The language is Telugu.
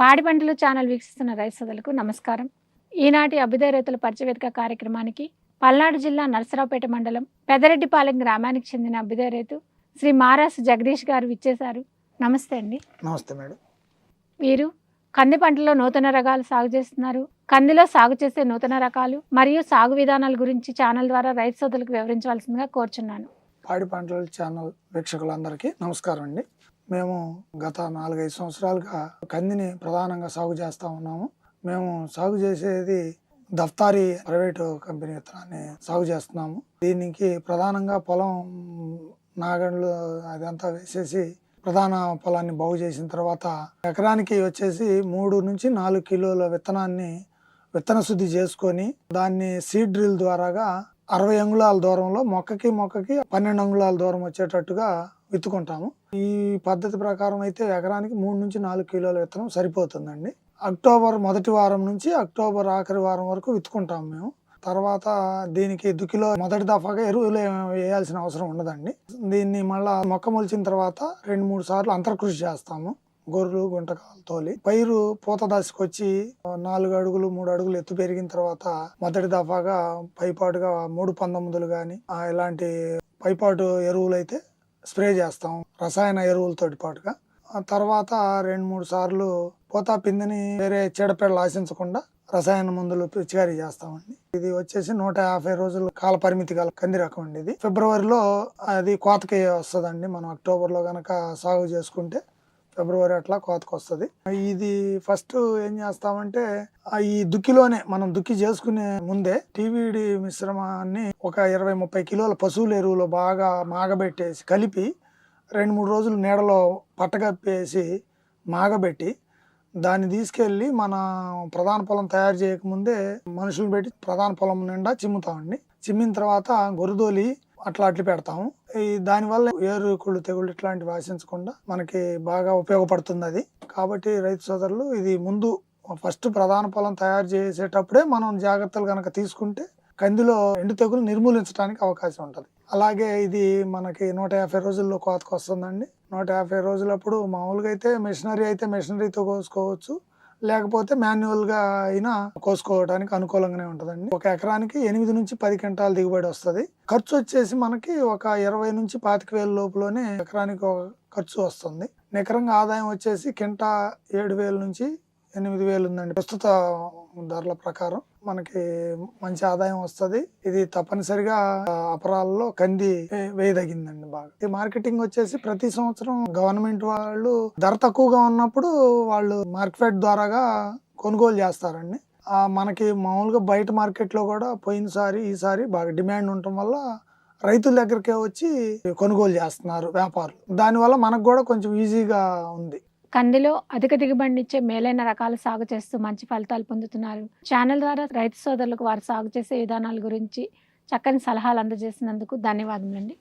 పాడి పంటలు ఛానల్ వీక్షిస్తున్న రైతు సోదరులకు నమస్కారం. ఈనాటి అభ్యుదయ రైతుల పరిచయవేదిక కార్యక్రమానికి పల్నాడు జిల్లా నరసరావుపేట మండలం పెదరెడ్డిపాలెం గ్రామానికి చెందిన అభ్యుదయ రైతు శ్రీ మారాసు జగదీష్ గారు విచ్చేశారు. నమస్తే అండి. నమస్తే మేడం. వీరు కంది పంటలో నూతన రకాలు సాగు చేస్తున్నారు. కందిలో సాగు చేసే నూతన రకాలు మరియు సాగు విధానాల గురించి ఛానల్ ద్వారా రైతు సోదరులకు వివరించవలసిందిగా కోరుచున్నాను. పాడి పంటల ఛానల్ వీక్షకులందరికీ నమస్కారం అండి. మేము గత నాలుగైదు సంవత్సరాలుగా కందిని ప్రధానంగా సాగు చేస్తూ ఉన్నాము. మేము సాగు చేసేది దఫ్తారీ ప్రైవేటు కంపెనీ విత్తనాన్ని సాగు చేస్తున్నాము. దీనికి ప్రధానంగా పొలం నాగండ్లు అదంతా వేసేసి ప్రధాన పొలాన్ని బాగు చేసిన తర్వాత ఎకరానికి వచ్చేసి మూడు నుంచి నాలుగు కిలోల విత్తనాన్ని విత్తన శుద్ధి చేసుకొని దాన్ని సీడ్ డ్రిల్ ద్వారాగా అరవై అంగుళాల దూరంలో మొక్కకి మొక్కకి పన్నెండు అంగుళాల దూరం వచ్చేటట్టుగా విత్తుకుంటాము. ఈ పద్ధతి ప్రకారం అయితే ఎకరానికి మూడు నుంచి నాలుగు కిలోల విత్తనం సరిపోతుందండి. అక్టోబర్ మొదటి వారం నుంచి అక్టోబర్ ఆఖరి వారం వరకు విత్తుకుంటాము మేము. తర్వాత దీనికి దుక్కిలో మొదటి దఫాగా ఎరువులు వేయాల్సిన అవసరం ఉండదండి. దీన్ని మళ్ళా మొక్క మొలిచిన తర్వాత రెండు మూడు సార్లు అంతర్కృషి చేస్తాము. గొర్రెలు గుంటకాలు తోలి. పైరు పూత దశకు వచ్చి నాలుగు అడుగులు మూడు అడుగులు ఎత్తు పెరిగిన తర్వాత మొదటి దఫాగా పైపాటుగా మూడు పంతొమ్మిదిలు కానీ ఇలాంటి పైపాటు ఎరువులు అయితే స్ప్రే చేస్తాం రసాయన ఎరువులతోటి పాటుగా. తర్వాత రెండు మూడు సార్లు పోతా పిందిని వేరే చీడపీడలు ఆశించకుండా రసాయన మందులు పిచికారీ చేస్తామండి. ఇది వచ్చేసి నూట యాభై రోజులు కాల పరిమితి గల కంది రకం అండి ఇది. ఫిబ్రవరిలో అది కోతకి వస్తుందండి. మనం అక్టోబర్లో కనుక సాగు చేసుకుంటే ఫిబ్రవరి అట్లా కోతకు వస్తుంది ఇది ఫస్ట్ ఏం చేస్తామంటే ఈ దుక్కిలోనే మనం దుక్కి చేసుకునే ముందే టీవీడి మిశ్రమాన్ని ఒక ఇరవై ముప్పై కిలోల పశువుల ఎరువులో బాగా మాగబెట్టేసి కలిపి రెండు మూడు రోజులు నీడలో పట్టగప్పేసి మాగబెట్టి దాన్ని తీసుకెళ్ళి మన ప్రధాన పొలం తయారు చేయకముందే మనుషులు పెట్టి ప్రధాన పొలం నిండా చిమ్ముతామండి. చిమ్మిన తర్వాత గొరుదోలి అట్లా అట్లా పెడతాము. ఈ దానివల్ల ఏరుకుళ్ళు తెగుళ్ళు ఇట్లాంటివి ఆశించకుండా మనకి బాగా ఉపయోగపడుతుంది అది కాబట్టి రైతు సోదరులు ఇది ముందు ఫస్ట్ ప్రధాన పొలం తయారు చేసేటప్పుడే మనం జాగ్రత్తలు కనుక తీసుకుంటే కందిలో ఎండు తెగులు నిర్మూలించడానికి అవకాశం ఉంటుంది. అలాగే ఇది మనకి నూట యాభై రోజుల్లో కోతకు వస్తుందండి నూట యాభై రోజులప్పుడు మామూలుగా అయితే మిషనరీ అయితే మిషనరీతో కోసుకోవచ్చు. లేకపోతే మాన్యువల్గా అయినా కోసుకోవడానికి అనుకూలంగానే ఉంటుందండి. ఒక ఎకరానికి ఎనిమిది నుంచి పది క్వింటాల దిగుబడి వస్తుంది. ఖర్చు వచ్చేసి మనకి ఒక ఇరవై నుంచి పాతిక వేల లోపులోనే ఎకరానికి ఒక ఖర్చు వస్తుంది. నికరంగా ఆదాయం వచ్చేసి కింటా ఏడు వేల నుంచి ఎనిమిది వేలు ఉందండి. ప్రస్తుత ధరల ప్రకారం మనకి మంచి ఆదాయం వస్తుంది. ఇది తప్పనిసరిగా అపరాల్లో కంది వేయదగిందండి బాగా. ఈ మార్కెటింగ్ వచ్చేసి ప్రతి సంవత్సరం గవర్నమెంట్ వాళ్ళు ధర తక్కువగా ఉన్నప్పుడు వాళ్ళు మార్కెట్ ద్వారాగా కొనుగోలు చేస్తారండి. మనకి మామూలుగా బయట మార్కెట్లో కూడా పోయినసారి ఈసారి బాగా డిమాండ్ ఉండటం వల్ల రైతుల దగ్గరికే వచ్చి కొనుగోలు చేస్తున్నారు వ్యాపారులు. దానివల్ల మనకు కూడా కొంచెం ఈజీగా ఉంది. కందిలో అధిక దిగుబడినిచ్చే మేలైన రకాలు సాగు చేస్తూ మంచి ఫలితాలు పొందుతున్నారు. ఛానల్ ద్వారా రైతు సోదరులకు వారు సాగు చేసే విధానాల గురించి చక్కని సలహాలు అందజేసినందుకు ధన్యవాదములండి.